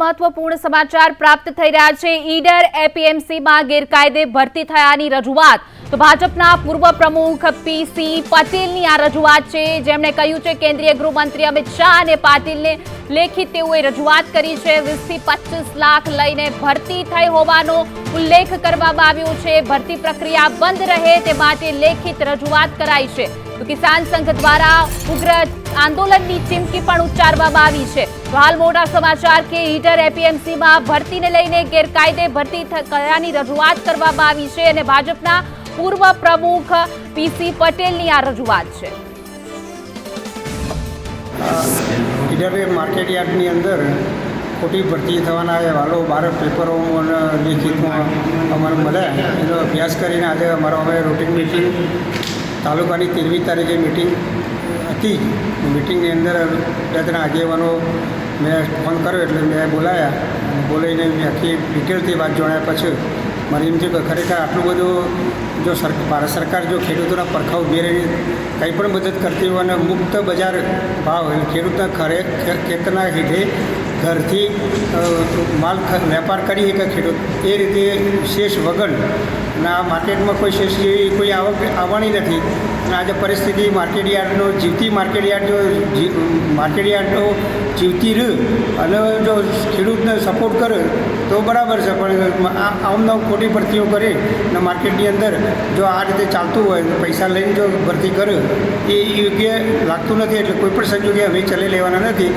મહત્વપૂર્ણ સમાચાર પ્રાપ્ત થઈ રહ્યા છે. ઈડર, એપીએમસીમાં ગેરકાયદે ભરતી થયાની રજૂઆત. તો ભાજપના પૂર્વ પ્રમુખ પીસી પટેલની આ રજૂઆત છે. જેમણે કહ્યું છે, કેન્દ્રીય ગૃહમંત્રી અમિત શાહ અને પાટીલને લેખિત તેઓએ રજૂઆત કરી છે. વીસથી પચીસ લાખ લઈને ભરતી થઈ હોવાનો ઉલ્લેખ કરવામાં આવ્યો છે. ભરતી પ્રક્રિયા બંધ રહે તે માટે લેખિત રજૂઆત કરાઈ છે. તો કિસાન સંઘ દ્વારા ઉગ્ર આંદોલનની ચીમકી પણ ઉચ્ચારવામાં આવી છે. હાલ મોટા સમાચાર કે હીટર એપીએમસીમાં ભરતીને લઈને ગેરકાયદે ભરતી કરવાની રજૂઆત કરવામાં આવી છે અને ભાજપના પૂર્વ પ્રમુખ પીસી પટેલની આ રજૂઆત છે. ઈડરે માર્કેટ યાર્ડની અંદર ખોટી ભરતી થવાના વાલો બાર પેપરોમાં અને લેખિતમાં અમારે મળ્યા. એનો અભ્યાસ કરીને આજે અમારો અમે રૂટીન મિટિંગ તાલુકાની તેરમી તારીખે મિટિંગ હતી. મિટિંગની અંદર ત્રણ આગેવાનો મેં ફોન કર્યો એટલે મેં બોલાયા. બોલાવીને મેં આખી ડિટેલથી વાત જણાવ્યા પછી મને એમ થયું કે ખરેખર આટલું બધું જો ભારત સરકાર જો ખેડૂતોના પરખા ઊભી રહીને કંઈ પણ મદદ કરતી હોય અને મુક્ત બજાર ભાવ ખેડૂતના ખરે ખેતરના હેઠે ઘરથી માલ વેપાર કરી શકે ખેડૂત. એ રીતે શેષ વગર આ માર્કેટમાં કોઈ શેષ જેવી કોઈ આવક, આવવાની નથી. અને આજે પરિસ્થિતિ માર્કેટ યાર્ડનો જીવતી માર્કેટ યાર્ડ જો જી- માર્કેટ યાર્ડનો જીવતી રહે અને જો ખેડૂતને સપોર્ટ કરે તો બરાબર છે, પણ આ આમ ખોટી ભરતીઓ કરે અને માર્કેટની અંદર જો આ રીતે ચાલતું હોય પૈસા લઈને જો ભરતી કરે, એ યોગ્ય લાગતું નથી એટલે કોઈ પણ સંજોગે અમે ચલાવી લેવાના નથી.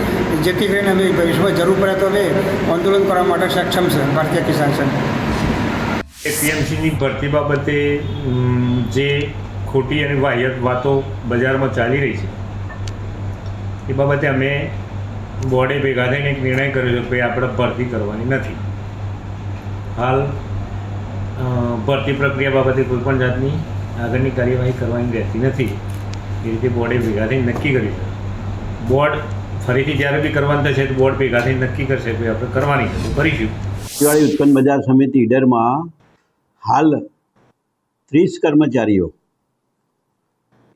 જેથી કરીને અમે ભવિષ્યમાં જરૂર પડે તો અમે આંદોલન કરવા માટે સક્ષમ છે, ભારતીય કિસાન સંઘ. એપીએમસીની ભરતી બાબતે જે ખોટી અને વાહિયત વાતો બજારમાં ચાલી રહી છે, એ બાબતે અમે બોર્ડે ભેગા થઈને એક નિર્ણય કર્યો છે કે આપણે ભરતી કરવાની નથી. હાલ ભરતી પ્રક્રિયા બાબતે કોઈ પણ જાતની આગળની કાર્યવાહી કરવાની રહેતી નથી. એ રીતે બોર્ડે ભેગા થઈને નક્કી કર્યું છે. બોર્ડ ફરીથી જ્યારે બી કરવાનું થશે તો બોર્ડ ભેગા થઈને નક્કી કરશે કે આપણે કરવાની છે કરીશું. દિવાળી ઉત્પન્ન બજાર સમિતિ ઈડરમાં હાલ ત્રીસ કર્મચારીઓ,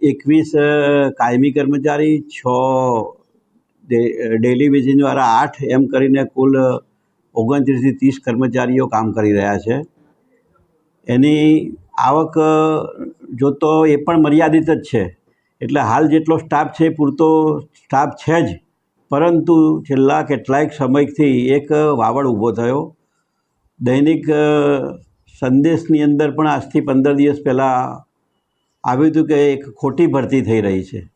એકવીસ કાયમી કર્મચારી, છ ડેલી દ્વારા આઠ એમ કરીને કુલ ઓગણત્રીસથી ત્રીસ કર્મચારીઓ કામ કરી રહ્યા છે. એની આવક જોતો એ પણ મર્યાદિત જ છે. એટલે હાલ જેટલો સ્ટાફ છે, પૂરતો સ્ટાફ છે જ. પરંતુ છેલ્લા કેટલાક સમયથી એક વાવડ ઊભો થયો. દૈનિક સંદેશની અંદર પણ આજથી પંદર દિવસ પહેલાં આવ્યું હતું કે એક ખોટી ભરતી થઈ રહી છે.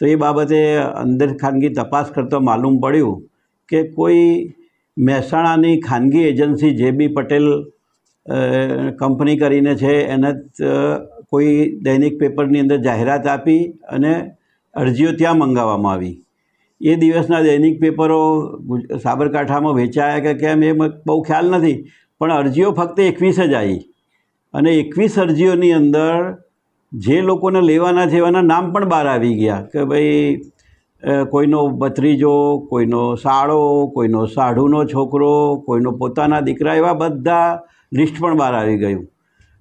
તો એ બાબતે અંદર ખાનગી તપાસ કરતો માલુમ પડ્યું કે કોઈ મહેસાણાની ખાનગી એજન્સી જે બી પટેલ કંપની કરીને છે, એને કોઈ દૈનિક પેપરની અંદર જાહેરાત આપી અને અરજીઓ ત્યાં મંગાવવામાં આવી. એ દિવસના દૈનિક પેપરો સાબરકાંઠામાં વેચાયા કે કેમ એ બહુ ખ્યાલ નથી. પણ અરજીઓ ફક્ત એકવીસ જ આવી. અને એકવીસ અરજીઓની અંદર જે લોકોને લેવાના છે એવાના નામ પણ બહાર આવી ગયા કે ભાઈ કોઈનો ભત્રીજો, કોઈનો સાળો, કોઈનો સાઢુનો છોકરો, કોઈનો પોતાના દીકરા એવા બધા લિસ્ટ પણ બહાર આવી ગયું.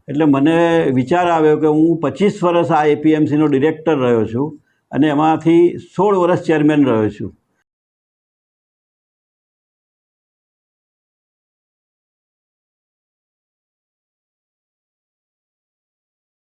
એટલે મને વિચાર આવ્યો કે હું પચીસ વર્ષ આ એપીએમસીનો ડિરેક્ટર રહ્યો છું અને એમાંથી સોળ વર્ષ ચેરમેન રહ્યો છું.